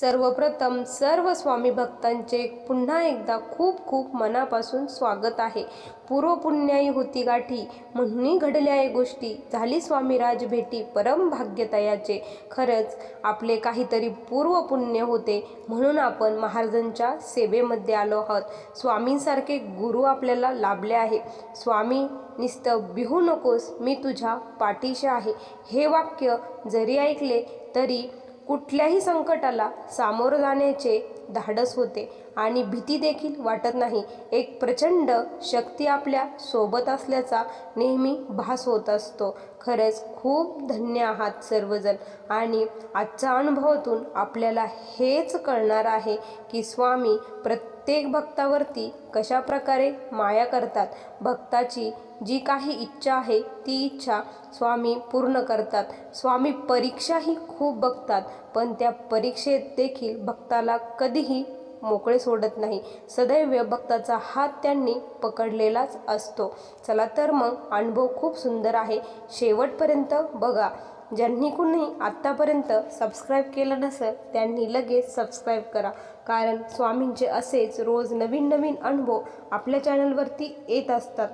सर्वप्रथम सर्व स्वामी भक्तांचे पुन्हा एकदा खूप खूप मनापासून स्वागत आहे. पूर्वपुण्याई होती गाठी म्हणून घडल्या या गोष्टी. झाली स्वामीराज भेटी परम भाग्यतयाचे. खरंच आपले काहीतरी पूर्वपुण्य होते म्हणून आपण महाराजांच्या सेवेमध्ये आलो आहोत. स्वामींसारखे गुरु आपल्याला लाभले आहे. स्वामी निस्त बिहू नकोस मी तुझ्या पाठीशी आहे. हे वाक्य जरी ऐकले तरी कुठल्याही संकटाला सामोरं जाण्याचे धाडस होते आणि भीती देखील वाटत नाही. एक प्रचंड शक्ती आपल्यासोबत असल्याचा नेहमी भास होत असतो. खरंच खूप धन्य आहात सर्वजण आणि आजच्या अनुभवातून आपल्याला हेच कळणार आहे की स्वामी प्रत्येक भक्तावरती कशा प्रकारे माया करतात भक्ताची जी काही इच्छा आहे ती इच्छा स्वामी पूर्ण करतात. स्वामी परीक्षाही खूप बघतात पण त्या परीक्षेत देखील भक्ताला कधीही मोकळे सोडत नाही. सदैव भक्ताचा हात त्यांनी पकडलेलाच असतो. चला तर मग अनुभव खूप सुंदर आहे. शेवटपर्यंत बघा. ज्यांनी कुणी आत्तापर्यंत सबस्क्राईब केलं नसेल त्यांनी लगेच सबस्क्राईब करा. कारण स्वामींचे असेच रोज नवीन नवीन अनुभव आपल्या चॅनलवरती येत असतात.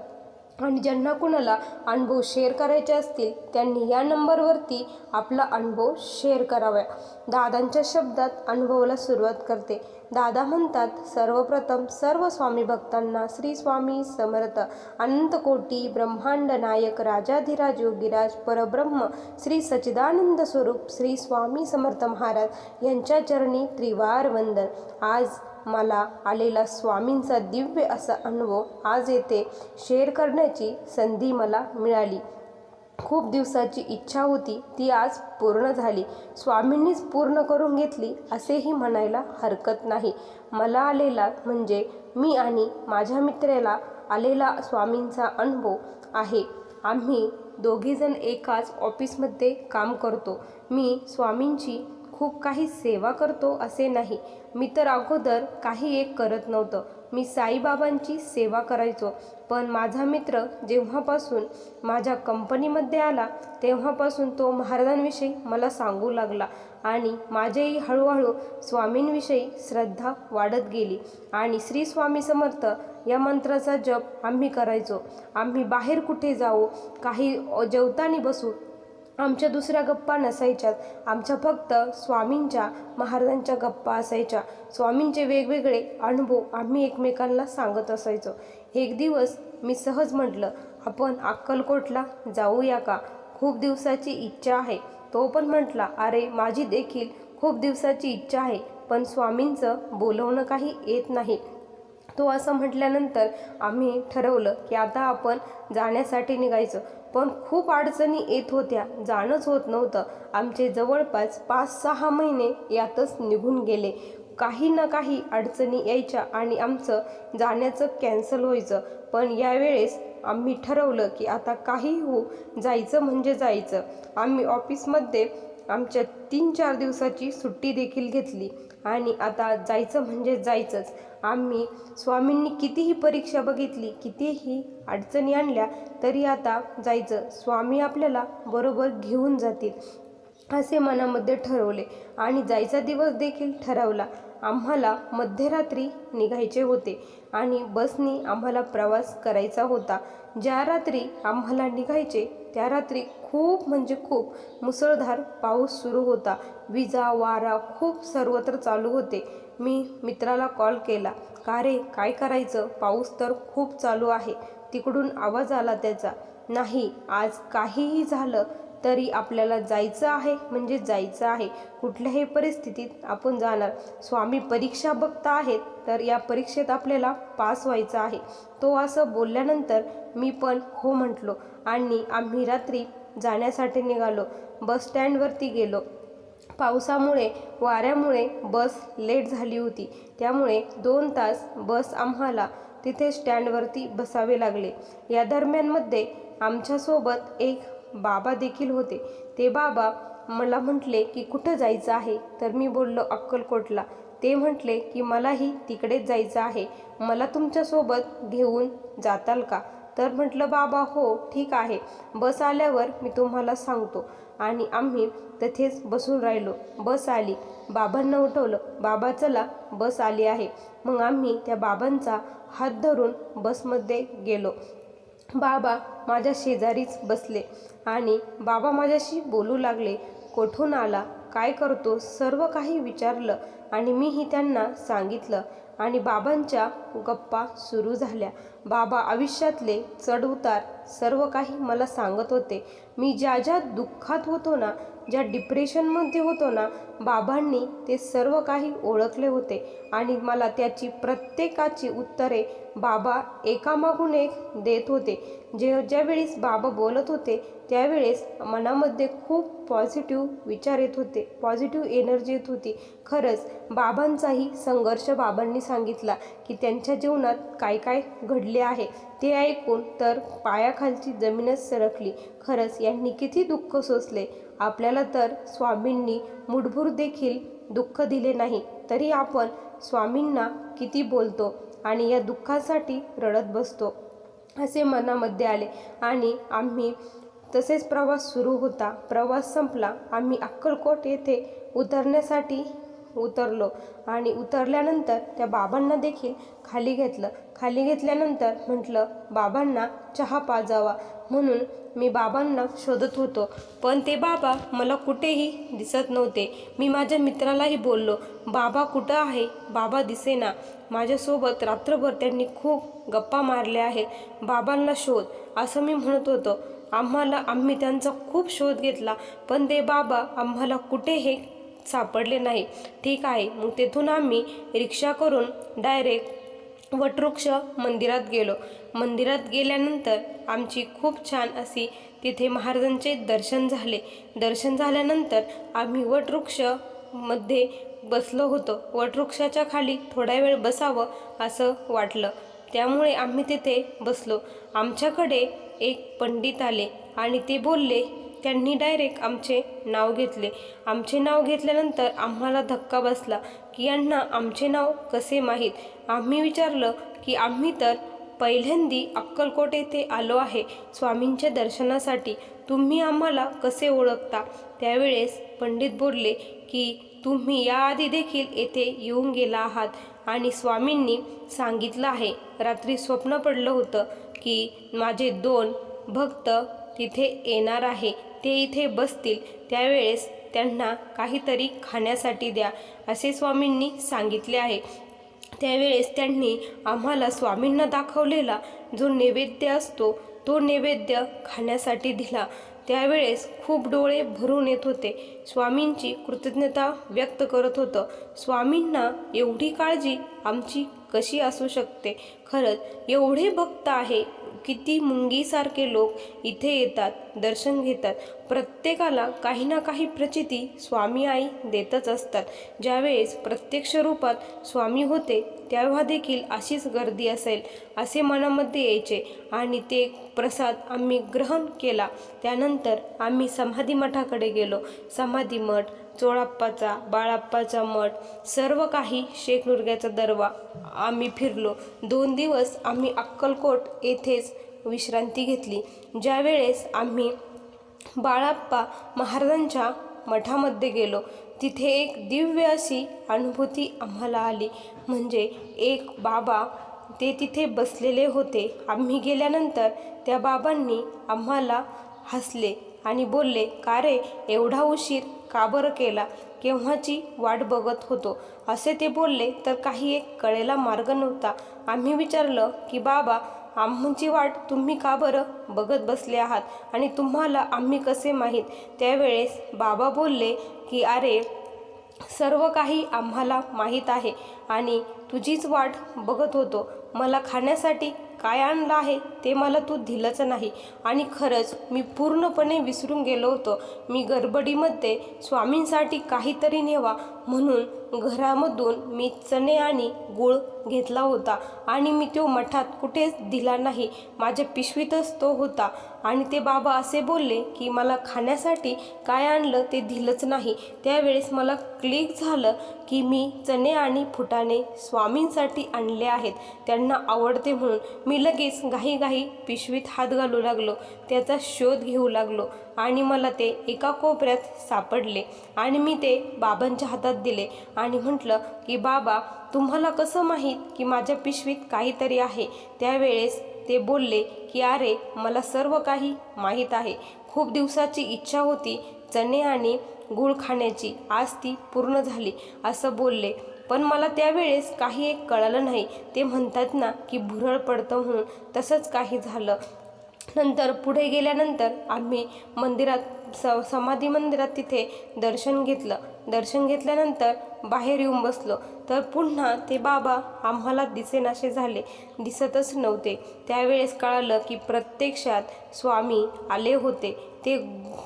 आणि ज्यांना कुणाला अनुभव शेअर करायचे असतील त्यांनी या नंबरवरती आपला अनुभव शेअर करावा. दादांच्या शब्दात अनुभवाला सुरुवात करते. दादा म्हणतात सर्वप्रथम सर्व स्वामी भक्तांना श्री स्वामी समर्थ अनंतकोटी ब्रह्मांड नायक राजाधिराज योगीराज परब्रह्म श्री सच्चिदानंद स्वरूप श्री स्वामी समर्थ महाराज यांच्या चरणी त्रिवार वंदन. आज मला आलेला स्वामींचा दिव्य असा अनुभव आज येथे शेअर करण्याची संधी मला मिळाली. खूप दिवसाची इच्छा होती. ती आज पूर्ण झाली. स्वामींनीच पूर्ण करून घेतली असेही म्हणायला हरकत नाही. मला आलेला म्हणजे मी आणि माझ्या मित्राला आलेला स्वामींचा अनुभव आहे. आम्ही दोघीजण एकाच ऑफिसमध्ये काम करतो. मी स्वामींची खूप काही सेवा करतो असे नाही. मी तर अगोदर काही एक करत नव्हतं. मी साईबाबांची सेवा करायचो. पण माझा मित्र जेव्हापासून माझ्या कंपनीमध्ये आला तेव्हापासून तो महाराजांविषयी मला सांगू लागला आणि माझेही हळूहळू स्वामींविषयी श्रद्धा वाढत गेली आणि श्री स्वामी समर्थ या मंत्राचा जप आम्ही करायचो. आम्ही बाहेर कुठे जाऊ काही जेवताना बसू आमच्या दुसऱ्या गप्पा नसायच्यात आमच्या फक्त स्वामींच्या महाराजांच्या गप्पा असायच्या. स्वामींचे वेगवेगळे अनुभव आम्ही एकमेकांना सांगत असायचो. एक दिवस मी सहज म्हटलं आपण अक्कलकोटला जाऊया का? खूप दिवसाची इच्छा आहे. तो पण म्हटला अरे माझी देखील खूप दिवसाची इच्छा आहे पण स्वामींचं बोलवणं काही येत नाही. तो असं म्हटल्यानंतर आम्ही ठरवलं की आता आपण जाण्यासाठी निघायचं. पण खूप अडचणी येत होत्या. जाणंच होत नव्हतं. आमचे जवळपास पाच सहा महिने यातच निघून गेले. काही ना काही अडचणी यायच्या आणि आमचं जाण्याचं कॅन्सल व्हायचं. पण यावेळेस आम्ही ठरवलं की आता काही हो जायचं म्हणजे जायचं. आम्ही ऑफिसमध्ये आमच्या तीन चार दिवसाची सुट्टी देखील घेतली. आणि आता जायचं म्हणजे जायचंच. आम्ही स्वामींनी कितीही परीक्षा बघितली कितीही अडचणी आणल्या तरी आता जायचं. स्वामी आपल्याला बरोबर घेऊन जातील असे मनामध्ये ठरवले. आणि जायचा दिवस देखील ठरवला. आम्हाला मध्यरात्री निघायचे होते आणि बसनी आम्हाला प्रवास करायचा होता. ज्या रात्री आम्हाला निघायचे त्या रात्री खूप म्हणजे खूप मुसळधार पाऊस सुरू होता. विजा वारा खूप सर्वत्र चालू होते. मी मित्राला कॉल केला का रे काय करायचं? पाऊस तर खूप चालू आहे. तिकडून आवाज आला त्याचा. नाही आज काहीही झालं तरी आपल्याला जायचं आहे म्हणजे जायचं आहे. कुठल्याही परिस्थितीत आपण जाणार. स्वामी परीक्षा बघता आहेत तर या परीक्षेत आपल्याला पास व्हायचं आहे. तो असं बोलल्यानंतर मी पण हो म्हटलो आणि आम्ही रात्री जाण्यासाठी निघालो. बस स्टँडवरती गेलो. पावसामुळे वाऱ्यामुळे बस लेट झाली होती. त्यामुळे दोन तास बस आम्हाला तिथे स्टँडवरती बसावे लागले. या दरम्यानमध्ये आमच्यासोबत एक बाबा देखील होते. ते बाबा मला म्हटले की कुठं जायचं आहे? तर मी बोललो अक्कलकोटला. ते म्हटले की मलाही तिकडेच जायचं आहे. मला तुमच्यासोबत घेऊन जाताल का? तर म्हटलं बाबा हो ठीक आहे. बस आल्यावर मी तुम्हाला सांगतो. आणि आम्ही तथेच बसून राहिलो. बस आली. बाबांना उठवलं. बाबा चला बस आली आहे. मग आम्ही त्या बाबांचा हात धरून बसमध्ये गेलो. बाबा माझ्या शेजारीच बसले. आणि बाबा माझ्याशी बोलू लागले. कोठून आला? काय करतो? सर्व काही विचारलं आणि मीही त्यांना सांगितलं. आणि बाबांच्या गप्पा सुरू झाल्या. बाबा आयुष्यातले चढउतार सर्व काही मला सांगत होते. मी ज्या ज्या दुःखात होतो ना ज्या डिप्रेशनमध्ये होतो ना बाबांनी ते सर्व काही ओळखले होते आणि मला त्याची प्रत्येकाची उत्तरे बाबा एकामागून एक देत होते. जे ज्यावेळेस बाबा बोलत होते त्यावेळेस मनामध्ये खूप पॉझिटिव्ह विचार येत होते पॉझिटिव्ह एनर्जी येत होती. खरंच बाबांचाही संघर्ष बाबांनी सांगितला की त्यांच्या जीवनात काय काय घडले आहे ते ऐकून तर पायाखालची जमीनच सरकली. खरंच यांनी किती दुःख सोसले. आपल्याला तर स्वामींनी मुठभूर देखील दुःख दिले नाही तरी आपण स्वामींना किती बोलतो आणि या दुःखासाठी रडत बसतो असे मनामध्ये आले. आणि आम्ही तसेच प्रवास सुरू होता. प्रवास संपला. आम्ही अक्कलकोट येथे उतरण्यासाठी उतरलो. आणि उतरल्यानंतर त्या बाबांना देखील खाली घेतलं. खाली घेतल्यानंतर म्हटलं बाबांना चहा पाजावा. म्हणून मी बाबांना शोधत होतो. पण ते बाबा मला कुठेही दिसत नव्हते. मी माझ्या मित्रालाही बोललो बाबा कुठं आहे? बाबा दिसेना. माझ्यासोबत रात्रभर त्यांनी खूप गप्पा मारल्या आहेत. बाबांना शोध. असं मी म्हणत होतो. आम्हाला आम्ही त्यांचा खूप शोध घेतला पण ते बाबा आम्हाला कुठेही सापडले नाही. ठीक आहे. मग तेथून आम्ही रिक्षा करून डायरेक्ट वटवृक्ष मंदिरात गेलो. मंदिरात गेल्यानंतर आमची खूप छान अशी तिथे महाराजांचे दर्शन झाले. दर्शन झाल्यानंतर आम्ही वटवृक्षमध्ये बसलो होतो. वटवृक्षाच्या खाली थोडा वेळ बसावं असं वाटलं. त्यामुळे आम्ही तिथे बसलो. आमच्याकडे एक पंडित आले आणि ते बोलले त्यांनी डायरेक्ट आमचे नाव घेतले. आमचे नाव घेतल्यानंतर आम्हाला धक्का बसला की यांना आमचे नाव कसे माहीत? आम्ही विचारलं की आम्ही तर पहिल्यांदी अक्कलकोट येथे आलो आहे स्वामींच्या दर्शनासाठी. तुम्ही आम्हाला कसे ओळखता? त्यावेळेस पंडित बोलले की तुम्ही याआधी देखील येथे येऊन गेला आहात आणि स्वामींनी सांगितलं आहे. रात्री स्वप्न पडलं होतं की माझे दोन भक्त तिथे येणार आहे. ते इथे बसतील त्यावेळेस त्यांना काहीतरी खाण्यासाठी द्या असे स्वामींनी सांगितले आहे. त्यावेळेस त्यांनी आम्हाला स्वामींना दाखवलेला जो नैवेद्य असतो तो नैवेद्य खाण्यासाठी दिला. त्यावेळेस खूप डोळे भरून येत होते. स्वामींची कृतज्ञता व्यक्त करत होतं. स्वामींना एवढी काळजी आमची कशी असू शकते? खरंच एवढे भक्त आहे किती मुंगीसारखे लोक इथे येतात दर्शन घेतात. प्रत्येकाला काही ना काही प्रचिती स्वामी आई देतच असतात. ज्यावेळेस प्रत्यक्ष रूपात स्वामी होते तेव्हा देखील अशीच गर्दी असेल असे मनामध्ये यायचे. आणि ते प्रसाद आम्ही ग्रहण केला. त्यानंतर आम्ही समाधी मठाकडे गेलो. समाधी मठ चोळाप्पाचा बाळाप्पाचा मठ सर्व काही शेख नुरग्याचा दरवा. आम्ही फिरलो. दोन दिवस आम्ही अक्कलकोट येथेच विश्रांती घेतली. ज्यावेळेस आम्ही बाळाप्पा महाराजांच्या मठामध्ये गेलो तिथे एक दिव्य अशी अनुभूती आम्हाला आली. म्हणजे एक बाबा ते तिथे बसलेले होते. आम्ही गेल्यानंतर त्या बाबांनी आम्हाला हसले आणि बोलले का रे एवढा उशीर का बरं केला? केव्हाची वाट बघत होतो. असे ते बोलले तर काही एक कळेला मार्ग नव्हता. आम्ही विचारलं की बाबा आमची वाट तुम्ही का बरं बघत बसले आहात? आणि तुम्हाला आम्ही कसे माहीत? त्यावेळेस बाबा बोलले की अरे सर्व काही आम्हाला माहीत आहे आणि तुझीच वाट बघत होतो. मला खाण्यासाठी काय आणलं आहे? ते मला तू दिलंच नाही. आणि खरंच मी पूर्णपणे विसरून गेलो होतो. मी गडबडीमध्ये स्वामींसाठी काहीतरी नेवा म्हणून घरामधून मी चणे आणि गूळ घेतला होता. आणि मी तो मठात कुठेच दिला नाही. माझ्या पिशवीतच तो होता. आणि ते बाबा असे बोलले की मला खाण्यासाठी काय आणलं ते दिलंच नाही. त्यावेळेस मला क्लिक झालं की मी चणे आणि फुटाणे स्वामींसाठी आणले आहेत. त्यांना आवडते म्हणून मी लगेच घाई काही पिशवीत हात घालू लागलो. त्याचा शोध घेऊ लागलो आणि मला ते एका कोपऱ्यात सापडले आणि मी ते बाबांच्या हातात दिले आणि म्हटलं की बाबा तुम्हाला कसं माहीत की माझ्या पिशवीत काहीतरी आहे? त्यावेळेस ते बोलले की अरे मला सर्व काही माहीत आहे. खूप दिवसाची इच्छा होती चणे आणि गूळ खाण्याची. आज ती पूर्ण झाली. असं बोलले. पण मला त्यावेळेस काही एक कळालं नाही. ते म्हणतात ना की भुरळ पडतं म्हणून तसंच काही झालं. नंतर पुढे गेल्यानंतर आम्ही मंदिरात स समाधी मंदिरात तिथे दर्शन घेतलं. दर्शन घेतल्यानंतर बाहेर येऊन बसलो. तर पुन्हा ते बाबा आम्हाला दिसेनासे झाले. दिसतच नव्हते. त्यावेळेस कळालं की प्रत्यक्षात स्वामी आले होते. ते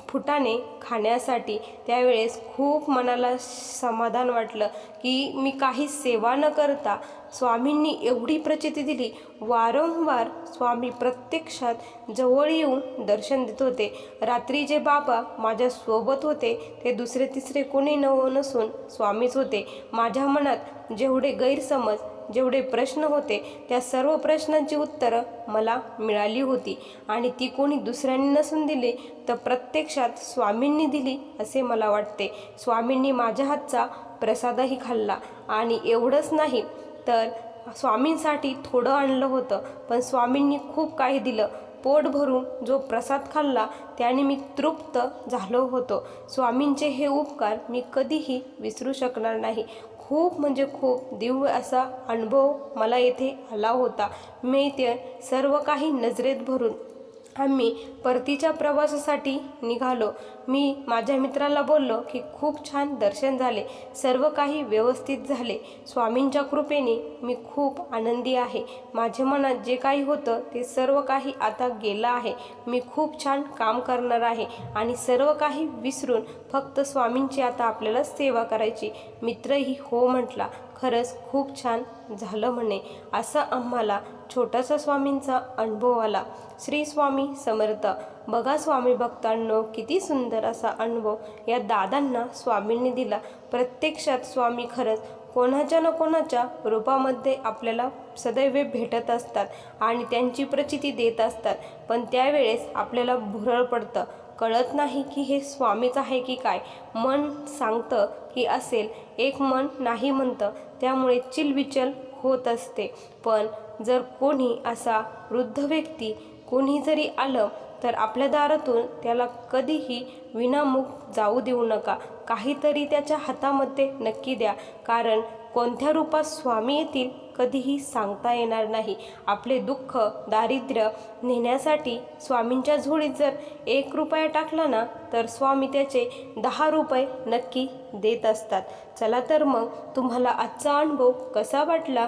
फुटाने खाण्यासाठी त्यावेळेस खूप मनाला समाधान वाटलं की मी काही सेवा न करता स्वामींनी एवढी प्रचिती दिली. वारंवार स्वामी प्रत्यक्षात जवळ येऊन दर्शन देत होते. रात्री जे बाबा माझ्या सोबत होते ते दुसरे तिसरे कोणी नव नसून स्वामीच होते. माझ्या मनात जेवढे गैरसमज जेवढे प्रश्न होते त्या सर्व प्रश्नांची उत्तरं मला मिळाली होती. आणि ती कोणी दुसऱ्यांनी नसून दिली तर प्रत्यक्षात स्वामींनी दिली असे मला वाटते. स्वामींनी माझ्या हातचा प्रसादही खाल्ला. आणि एवढंच नाही तर स्वामींसाठी थोडं आणलं होतं. पण स्वामींनी खूप काही दिलं. पोट भरून जो प्रसाद खाल्ला त्याने मी तृप्त झालो होतो. स्वामींचे हे उपकार मी कधीही विसरू शकणार नाही. खूप म्हणजे खूप दिव्य असा अनुभव मला येथे आला होता. मी ते सर्व काही नजरेत भरून आम्ही परतीच्या प्रवासासाठी निघालो. मी माझ्या मित्राला बोललो की खूप छान दर्शन झाले. सर्व काही व्यवस्थित झाले. स्वामींच्या कृपेने मी खूप आनंदी आहे. माझ्या मनात जे काही होतं ते सर्व काही आता गेलं आहे. मी खूप छान काम करणार आहे आणि सर्व काही विसरून फक्त स्वामींची आता आपल्याला सेवा करायची. मित्रही हो म्हटला खरंच खूप छान झालं म्हणे. असं आम्हाला छोटासा स्वामींचा अनुभव आला. श्री स्वामी समर्थ बघा स्वामी भक्तांनो किती सुंदर असा अनुभव या दादांना स्वामींनी दिला. प्रत्यक्षात स्वामी खरंच कोणाच्या ना कोणाच्या रूपामध्ये आपल्याला सदैव भेटत असतात आणि त्यांची प्रचिती देत असतात. पण त्यावेळेस आपल्याला भुरळ पडतं. कळत नाही की हे स्वामीच आहे की काय. मन सांगतं की असेल. एक मन नाही म्हणतं. त्यामुळे चिलबिचल होत असते. पण जर कोणी असा वृद्ध व्यक्ती कोणी जरी आलं तर आपल्या दारातून त्याला कधीही विनामुख जाऊ देऊ नका. काहीतरी त्याच्या हातामध्ये नक्की द्या. कारण कोणत्या रूपात स्वामी येतील कधीही सांगता येणार नाही. आपले दुःख दारिद्र्य नेण्यासाठी स्वामींच्या झोळीत जर एक रुपया टाकला ना तर स्वामी त्याचे दहा रुपये नक्की देत असतात. चला तर मग तुम्हाला आजचा अनुभव कसा वाटला